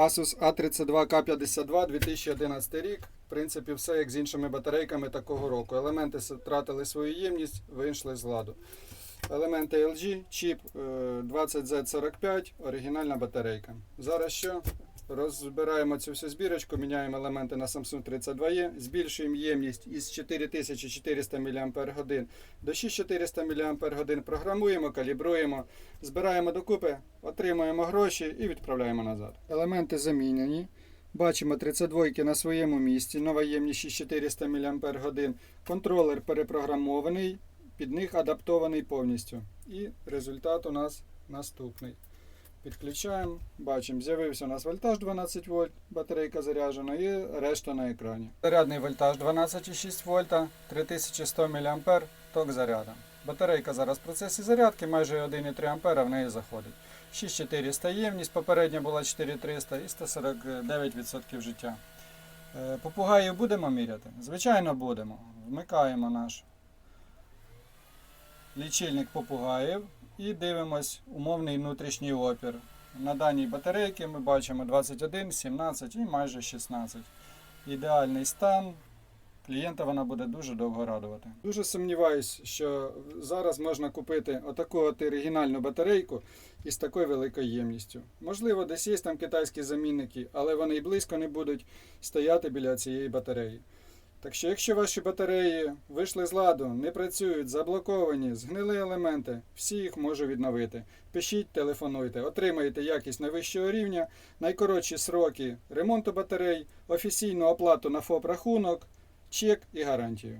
Asus A32K52 2011 рік. В принципі, все як з іншими батарейками такого року. Елементи втратили свою ємність, вийшли з ладу. Елементи LG, чіп е, 20Z45, оригінальна батарейка. Зараз що? Розбираємо цю всю збірочку, міняємо елементи на Samsung 32E, збільшуємо ємність із 4400 мАч до 6400 мАч, програмуємо, калібруємо, збираємо докупи, отримуємо гроші і відправляємо назад. Елементи замінені. Бачимо 32 на своєму місці, нова ємність 6400 мАч, контролер перепрограмований, під них адаптований повністю. І результат у нас наступний. Підключаємо, бачимо, з'явився у нас вольтаж 12 вольт, батарейка заряджена і решта на екрані. Зарядний вольтаж 12,6 вольта, 3100 мА, ток заряду. Батарейка зараз в процесі зарядки, майже 1,3 А в неї заходить. 6400 ємність, попередня була 4300 і 149% життя. Е, Попугаїв будемо міряти? Звичайно, будемо. Вмикаємо наш лічильник попугаїв і дивимось умовний внутрішній опір. На даній батарейці ми бачимо 21, 17 і майже 16. Ідеальний стан. Клієнта вона буде дуже довго радувати. Дуже сумніваюсь, що зараз можна купити отаку от оригінальну батарейку із такою великою ємністю. Можливо, десь є там китайські замінники, але вони і близько не будуть стояти біля цієї батареї. Так що, якщо ваші батареї вийшли з ладу, не працюють, заблоковані, згнили елементи, всі їх можу відновити. Пишіть, телефонуйте, отримаєте якість найвищого рівня, найкоротші сроки ремонту батарей, офіційну оплату на ФОП рахунок, чек і гарантію.